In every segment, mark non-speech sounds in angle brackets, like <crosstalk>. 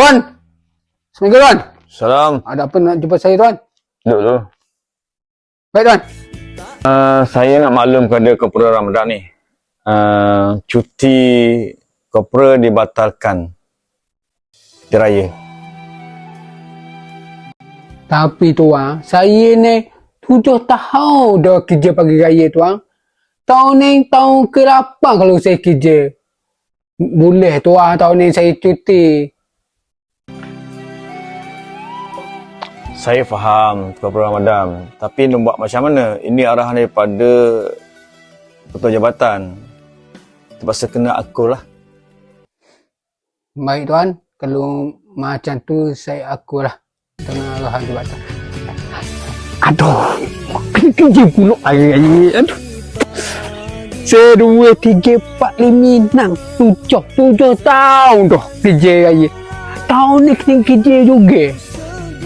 Tuan! Assalamualaikum Tuan. Salam. Ada apa nak jumpa saya Tuan? Duduk dulu. Baik Tuan. Uh, saya nak maklum kepada Kopra Ramadan ni. Uh, cuti Kopra dibatalkan. Di raya. Tapi Tuan, saya ni tujuh tahun dah kerja pagi raya Tuan. Tahun ni tahun ke-8 kalau saya kerja. Boleh Tuan, tahun ni saya cuti. Saya faham Kopra Ramadan. Tapi nak buat macam mana? Ini arahan daripada Ketua Jabatan. Terpaksa kena akur lah. Baik Tuan, kalau macam tu saya akulah dengan arahan jabatan. Aduh, kena kerja pula hari-hari. Aduh. Saya dua, tiga, empat, lima, enam, tujuh, tujuh tahun dah kerja raya. Tahun ni kena kerja juga.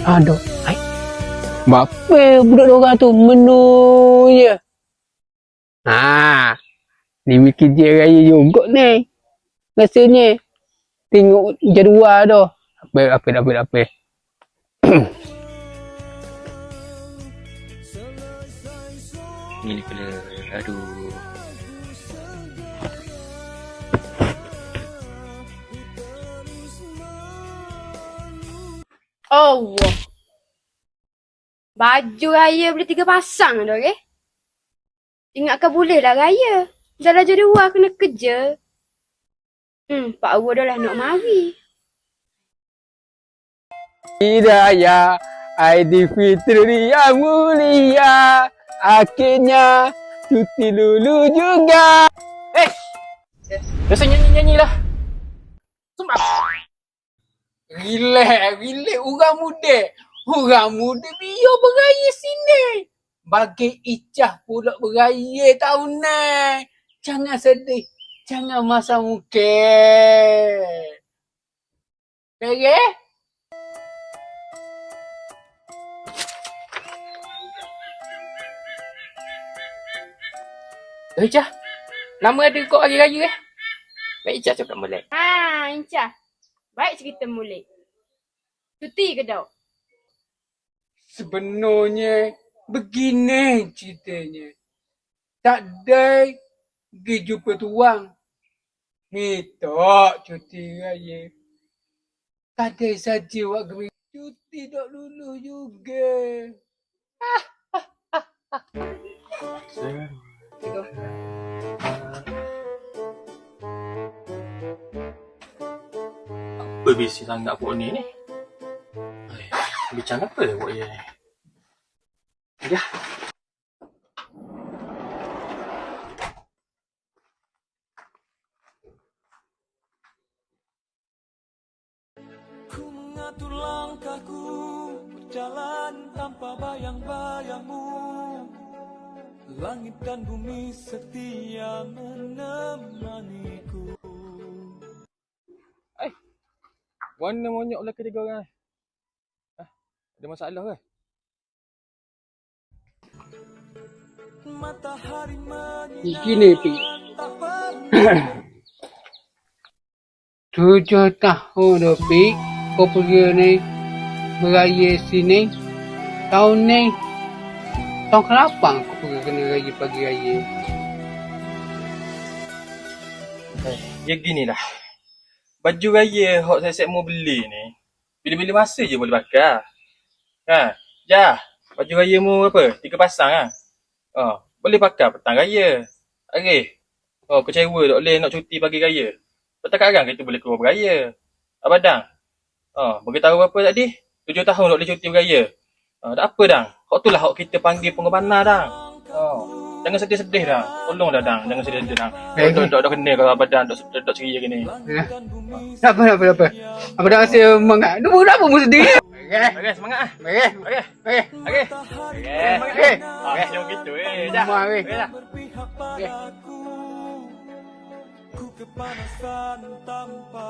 Aduh, Bapa budak orang tu menu je. Ha, ni kerja raya juga ni. Rasanya tengok jadual tu. Apa apa apa apa. Ni kena aduh. Allah. Baju raya boleh tiga pasang dah, okey? Ingatkan boleh lah raya. Dah lah jadi dua kena kerja. Hmm, Pak Awu dah lah nak mari. Hidayah Aidilfitri yang mulia Akhirnya cuti lulu juga Biasa nyanyi-nyanyi lah. Sumpah. Relax, relax orang muda Orang muda biar beraya sini Bagi icah pula beraya tahun ni Jangan sedih Jangan masa muka Okay? Eh, Cah. Lama ada kau hari raya eh. Baik Cah cakap molek. Ha, Encah. Baik cerita mulik. Cuti ke dah? Sebenarnya begini ceritanya. Tak ada pergi jumpa tuang. Minta cuti raya. Tak ada saja awak pergi cuti dok lulu juga. Apa bisi sangat buat ni ni? Bincang apa buat dia ni? Ya. Ku mengatur langkahku Berjalan tanpa bayang-bayangmu Langit dan bumi setia menemaniku Mana monyok lah ketiga orang? Hah? Ada masalah ke? Matahari Begini, tak pernah <clears throat> Tujuh tahun dah, Pi. Kau pergi ni beraya sini. Tahun ni tahun ke-8 kau pergi kena raya pagi raya. Eh, ya gini lah. Baju raya hok saya set mau beli ni. Bila-bila masa je boleh pakai. Ha, ja. Baju raya mu apa? Tiga pasang ah. Oh, boleh pakai petang raya. Okey. Oh, kecewa tak boleh nak cuti pagi raya. Petang karang kita boleh keluar beraya. Abadang. Oh, beritahu apa tadi? Tujuh tahun tak boleh cuti beraya. Oh, tak apa dang. Hok tu lah hok kita panggil pengobana dang. Oh. Jangan sedih-sedih dah. Tolong dah dang. Jangan sedih-sedih dang. Dok dok dok kena kalau abadang dok dok ceria gini. Ya. Tak apa, tak apa, tak apa. Apa dah rasa semangat? Dia pun apa mesti dia? Okey. Okey, semangat ah. Okey. Okey. Okey. Okey. Okey. Okey. Okey, jom gitu eh. Dah. Rumah, weh. Okey dah. berpihak padaku Ku kepanasan tanpa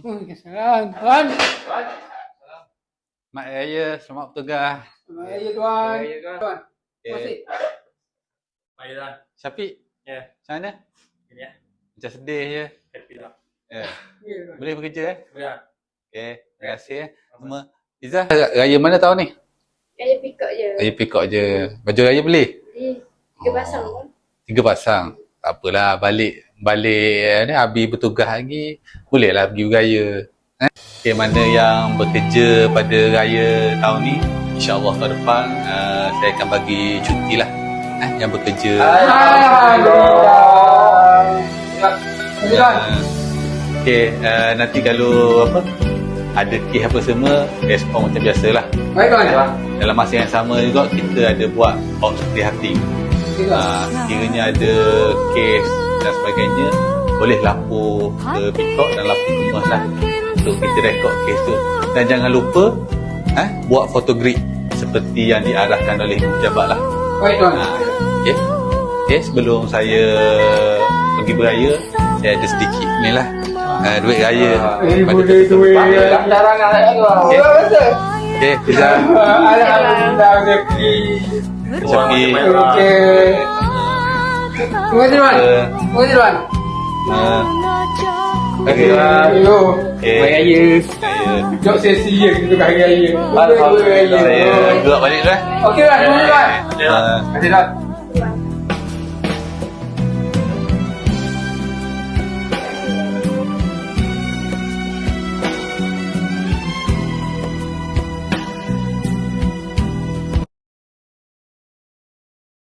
berlihat Salam. Tuan. Mak Raya, selamat bertugas. Selamat Raya Tuan. Tuan. Okay. Masih. Baik dah. Syafiq, Ya. macam mana? Ini ya. Macam sedih je. Happy lah. Eh, Ya, Tuan. boleh bekerja eh? Ya. Okay, terima kasih eh. Semua. Izzah, raya mana tahun ni? Raya pikak je. Raya pikok je. Baju raya beli? Eh, tiga pasang pun. Tiga pasang. Tak apalah, balik balik eh, ni Abi bertugas lagi. Bolehlah pergi beraya. Eh? Okay, mana yang bekerja pada raya tahun ni, insyaAllah tahun depan uh, saya akan bagi cuti lah. Eh, yang bekerja. Uh, okay, uh, nanti kalau apa ada kes apa semua, respon macam biasalah. Baik Tuan. Dalam masa yang sama juga kita ada buat box hati. Uh, kiranya ada kes dan sebagainya, boleh lapor ke Pikok dan lapor ke Mas lah untuk kita rekod kes tu. Dan jangan lupa eh, buat fotogrid seperti yang diarahkan oleh pejabat lah. Baik Tuan. Ha, okay. okay, sebelum saya pergi beraya, saya ada sedikit ni lah. Uh, duit raya. Eh, pada boleh duit. Okay. Okay, kita Alhamdulillah rezeki. Syafiq. Kasih Tuan. Uh, Okey Tuan. Yo. Okay. Baik raya. saya, Jok sesi je kita kat hari raya. saya gerak balik tu eh. Okey. Terima kasih Tuan. Uh, Terima kasih Tuan.